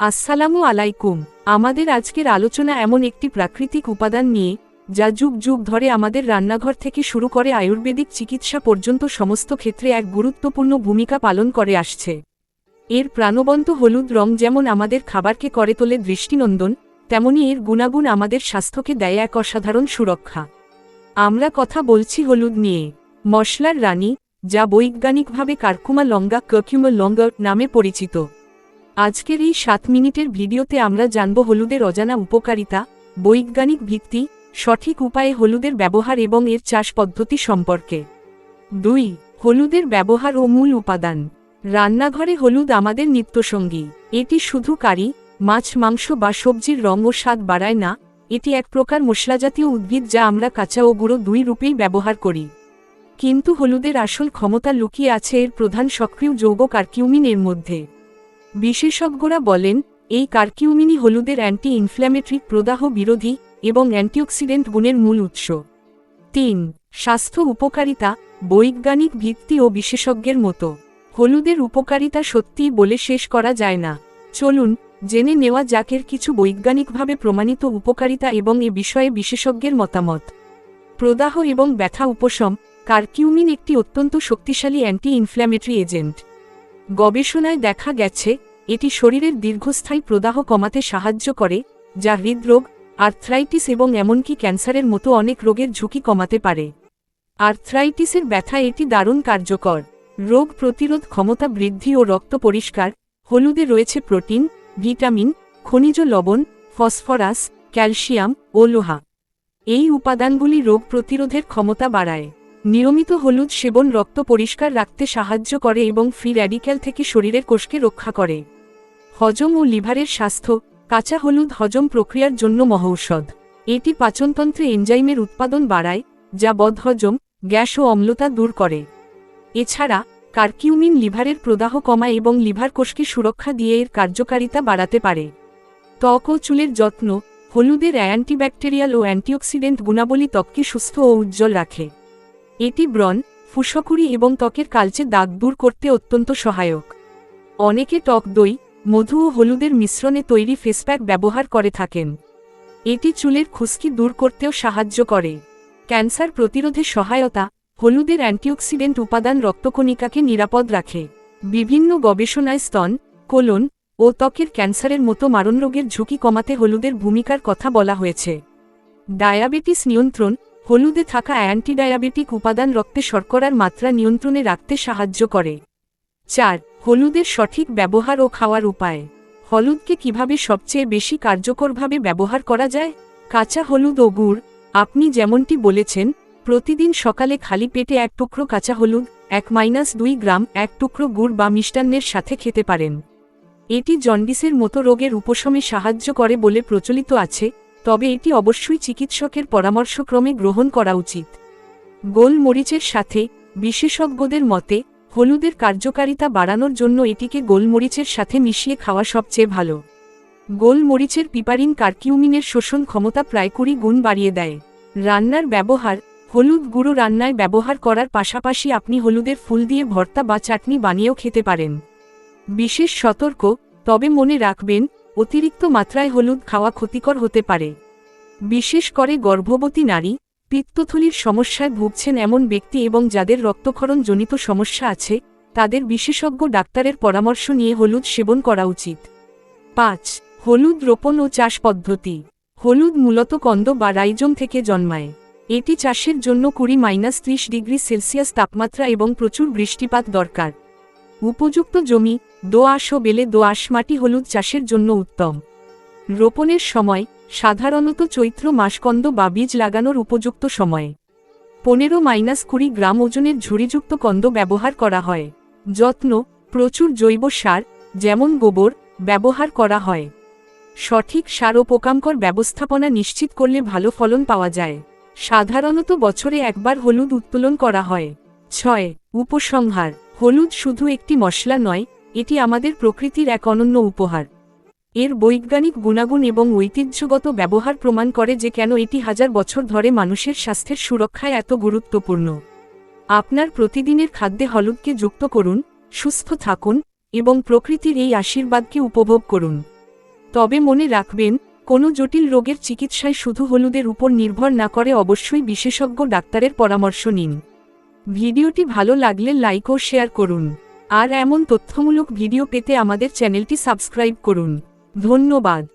আসসালামু আলাইকুম। আমাদের আজকের আলোচনা এমন একটি প্রাকৃতিক উপাদান নিয়ে, যা যুগ যুগ ধরে আমাদের রান্নাঘর থেকে শুরু করে আয়ুর্বেদিক চিকিৎসা পর্যন্ত সমস্ত ক্ষেত্রে এক গুরুত্বপূর্ণ ভূমিকা পালন করে আসছে। এর প্রাণবন্ত হলুদ রং যেমন আমাদের খাবারকে করে তোলে দৃষ্টিনন্দন, তেমনি এর গুণাগুণ আমাদের স্বাস্থ্যকে দেয় এক অসাধারণ সুরক্ষা। আমরা কথা বলছি হলুদ নিয়ে। মশলার রানী, যা বৈজ্ঞানিকভাবে কার্কুমা লঙ্গা ককিউমা লঙ্গা নামে পরিচিত। আজকের এই সাত মিনিটের ভিডিওতে আমরা জানব হলুদের অজানা উপকারিতা, বৈজ্ঞানিক ভিত্তি, সঠিক উপায়ে হলুদের ব্যবহার এবং এর চাষ পদ্ধতি সম্পর্কে। দুই, হলুদের ব্যবহার ও মূল উপাদান। রান্নাঘরে হলুদ আমাদের নিত্যসঙ্গী। এটি শুধু কারি, মাছ, মাংস বা সবজির রং ও স্বাদ বাড়ায় না, এটি এক প্রকার মশলাজাতীয় উদ্ভিদ যা আমরা কাঁচা ও গুঁড়ো দুই রূপেই ব্যবহার করি। কিন্তু হলুদের আসল ক্ষমতা লুকিয়ে আছে এর প্রধান সক্রিয় যৌগ কার্কিউমিন এর মধ্যে। বিশেষজ্ঞরা বলেন, এই কার্কিউমিনই হলুদের অ্যান্টি ইনফ্ল্যামেটরি প্রদাহ বিরোধী এবং অ্যান্টিঅক্সিডেন্ট গুণের মূল উৎস। তিন, স্বাস্থ্য উপকারিতা, বৈজ্ঞানিক ভিত্তি ও বিশেষজ্ঞের মতো। হলুদের উপকারিতা সত্যিই বলে শেষ করা যায় না। চলুন, জেনে নেওয়া যাকের কিছু বৈজ্ঞানিকভাবে প্রমাণিত উপকারিতা এবং এ বিষয়ে বিশেষজ্ঞের মতামত। প্রদাহ এবং ব্যথা উপশম, কার্কিউমিন একটি অত্যন্ত শক্তিশালী অ্যান্টি ইনফ্ল্যামেটরি এজেন্ট গবেষণায় দেখা গেছে, এটি শরীরের দীর্ঘস্থায়ী প্রদাহ কমাতে সাহায্য করে, যা হৃদরোগ, আর্থ্রাইটিস এবং এমনকি ক্যান্সারের মতো অনেক রোগের ঝুঁকি কমাতে পারে। আর্থ্রাইটিসের ব্যথা এটি দারুণ কার্যকর। রোগ প্রতিরোধ ক্ষমতা বৃদ্ধি ও রক্ত পরিষ্কার, হলুদে রয়েছে প্রোটিন, ভিটামিন, খনিজ লবণ, ফসফরাস, ক্যালসিয়াম ও লোহা। এই উপাদানগুলি রোগ প্রতিরোধের ক্ষমতা বাড়ায়। নিয়মিত হলুদ সেবন রক্ত পরিষ্কার রাখতে সাহায্য করে এবং ফ্রি র্যাডিক্যাল থেকে শরীরের কোষকে রক্ষা করে। হজম ও লিভারের স্বাস্থ্য, কাঁচা হলুদ হজম প্রক্রিয়ার জন্য মহৌষধ। এটি পাচনতন্ত্রে এনজাইমের উৎপাদন বাড়ায়, যা বদহজম, গ্যাস ও অম্লতা দূর করে। এছাড়া, কার্কিউমিন লিভারের প্রদাহ কমায় এবং লিভার কোষকে সুরক্ষা দিয়ে এর কার্যকারিতা বাড়াতে পারে। ত্বক ও চুলের যত্ন, হলুদের অ্যান্টিব্যাকটেরিয়াল ও অ্যান্টিঅক্সিডেন্ট গুণাবলী ত্বককে সুস্থ ও উজ্জ্বল রাখে। এটি ব্রণ, ফুসকুড়ি এবং ত্বকের কালচে দাগ দূর করতে অত্যন্ত সহায়ক। অনেকে টক দই, মধু ও হলুদের মিশ্রণে তৈরি ফেসপ্যাক ব্যবহার করে থাকেন। এটি চুলের খুশকি দূর করতেও সাহায্য করে। ক্যান্সার প্রতিরোধে সহায়তা, হলুদের অ্যান্টিঅক্সিডেন্ট উপাদান রক্তকণিকাকে নিরাপদ রাখে। বিভিন্ন গবেষণায় স্তন, কোলন ও ত্বকের ক্যান্সারের মতো মারণ রোগের ঝুঁকি কমাতে হলুদের ভূমিকার কথা বলা হয়েছে। ডায়াবেটিস নিয়ন্ত্রণ হলুদে থাকা অ্যান্টিডায়াবেটিক উপাদান রক্তে শর্করার মাত্রা নিয়ন্ত্রণে রাখতে সাহায্য করে। চার, হলুদের সঠিক ব্যবহার ও খাওয়ার উপায়। হলুদকে কীভাবে সবচেয়ে বেশি কার্যকরভাবে ব্যবহার করা যায়? কাঁচা হলুদ ও গুড়, আপনি যেমনটি বলেছেন, প্রতিদিন সকালে খালি পেটে এক টুকরো কাঁচা হলুদ, এক মাইনাস দুই গ্রাম, এক টুকরো গুড় বা মিষ্টান্নের সাথে খেতে পারেন। এটি জন্ডিসের মতো রোগের উপশমে সাহায্য করে বলে প্রচলিত আছে তবে এটি অবশ্যই চিকিৎসকের পরামর্শক্রমে গ্রহণ করা উচিত। গোলমরিচের সাথে, বিশেষজ্ঞদের মতে, হলুদের কার্যকারিতা বাড়ানোর জন্য এটিকে গোলমরিচের সাথে মিশিয়ে খাওয়া সবচেয়ে ভালো। গোলমরিচের পিপারিন কার্কিউমিনের শোষণ ক্ষমতা প্রায় কুড়ি গুণ বাড়িয়ে দেয়। রান্নার ব্যবহার, হলুদ গুঁড়ো রান্নায় ব্যবহার করার পাশাপাশি আপনি হলুদের ফুল দিয়ে ভর্তা বা চাটনি বানিয়েও খেতে পারেন। বিশেষ সতর্ক, তবে মনে রাখবেন অতিরিক্ত মাত্রায় হলুদ খাওয়া ক্ষতিকর হতে পারে। বিশেষ করে গর্ভবতী নারী, পিত্তথলির সমস্যায় ভুগছেন এমন ব্যক্তি এবং যাদের রক্তক্ষরণ জনিত সমস্যা আছে, তাদের বিশেষজ্ঞ ডাক্তারের পরামর্শ নিয়ে হলুদ সেবন করা উচিত। পাঁচ, হলুদ রোপণ ও চাষ পদ্ধতি। হলুদ মূলত কন্দ বা রাইজম থেকে জন্মায়। এটি চাষের জন্য কুড়ি মাইনাস ত্রিশ ডিগ্রি সেলসিয়াস তাপমাত্রা এবং প্রচুর বৃষ্টিপাত দরকার। উপযুক্ত জমি, দোআঁশ ও বেলে দোআঁশ মাটি হলুদ চাষের জন্য উত্তম। রোপণের সময়, সাধারণত চৈত্র মাসকন্দ বা বীজ লাগানোর উপযুক্ত সময়ে। পনেরো মাইনাস কুড়ি গ্রাম ওজনের ঝুড়িযুক্ত কন্দ ব্যবহার করা হয়। যত্ন, প্রচুর জৈব সার, যেমন গোবর, ব্যবহার করা হয়। সঠিক সার ও পোকামকর ব্যবস্থাপনা নিশ্চিত করলে ভালো ফলন পাওয়া যায়। সাধারণত বছরে একবার হলুদ উত্তোলন করা হয়। ছয়, উপসংহার। হলুদ শুধু একটি মশলা নয়, এটি আমাদের প্রকৃতির এক অনন্য উপহার। এর বৈজ্ঞানিক গুণাগুণ এবং ঐতিহ্যগত ব্যবহার প্রমাণ করে যে কেন এটি হাজার বছর ধরে মানুষের স্বাস্থ্যের সুরক্ষায় এত গুরুত্বপূর্ণ। আপনার প্রতিদিনের খাদ্যে হলুদকে যুক্ত করুন, সুস্থ থাকুন, এবং প্রকৃতির এই আশীর্বাদকে উপভোগ করুন। তবে মনে রাখবেন, কোনো জটিল রোগের চিকিৎসায় শুধু হলুদের উপর নির্ভর না করে অবশ্যই বিশেষজ্ঞ ডাক্তারের পরামর্শ নিন। ভিডিওটি ভালো লাগলে লাইক ও শেয়ার করুন। আর এমন তথ্যমূলক ভিডিও পেতে আমাদের চ্যানেলটি সাবস্ক্রাইব করুন। ধন্যবাদ।